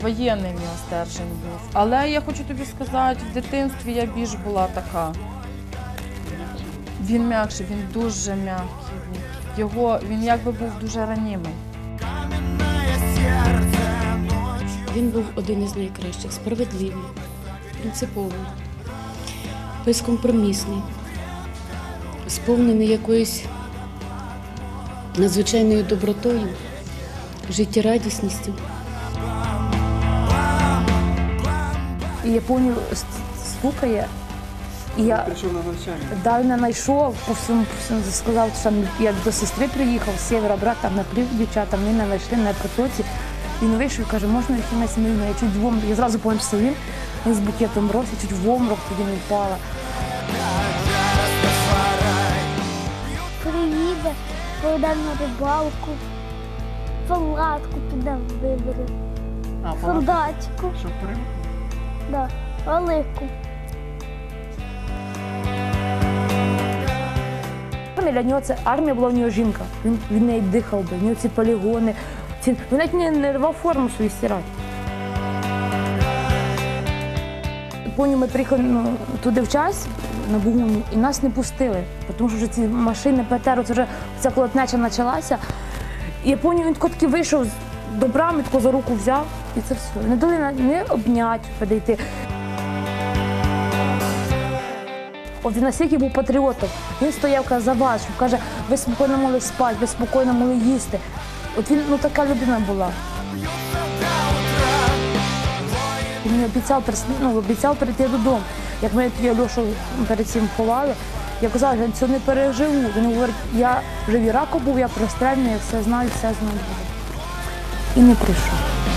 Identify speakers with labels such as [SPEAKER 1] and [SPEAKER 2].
[SPEAKER 1] воєнний в нього стержень був. Але я хочу тобі сказати, в дитинстві я більш була така. Він м'якший, він дуже м'який. Його він якби був дуже ранімий.
[SPEAKER 2] Він був один із найкращих, справедливий, принциповий, безкомпромісний, сповнений якоюсь надзвичайною добротою, життєрадісністю.
[SPEAKER 3] І я пам'ятаю, с- стукає. І я
[SPEAKER 4] Прийшов на навчання.
[SPEAKER 3] да, він не знайшов, по всьому, по всьому сказав, що я до сестри приїхав, з сєвєра брат, там наплів дівчата, ми не знайшли на протоці. Він вийшов і каже, можна якимось мильно, я чуть в омрок. Я зразу пам'ятаю, що він, він з букетом роз, я чуть в омрок тоді не впала.
[SPEAKER 5] приїде, поведе на рибалку, палатку піде вибере,
[SPEAKER 4] А, щоб перемогти.
[SPEAKER 5] Да, велику.
[SPEAKER 3] Для нього це армія була в нього жінка. Він від неї дихав би, в нього ці полігони. Ці... Він навіть не, не рвав форму свою стирати. Потім ми приїхали ну, туди в час на Бугуні, і нас не пустили, тому що вже ці машини, ПТР, це вже ця колотнеча почалася. І я пам'ятаю, він тако таки вийшов з- брами, тако за руку взяв, і це все. Не дали не обняти, підійти. От він настільки був патріотом. Він стояв каже, за вас, каже, ви спокійно могли спати, ви спокійно могли їсти. От він ну така людина була. Він мені обіцяв, ну, обіцяв прийти додому. Як ми тоді Альошу перед цим ховали, я казала, що я цього не переживу. Він говорить, я вже в Іраку був, я прострельний, я все знаю, все знаю. І не прийшов.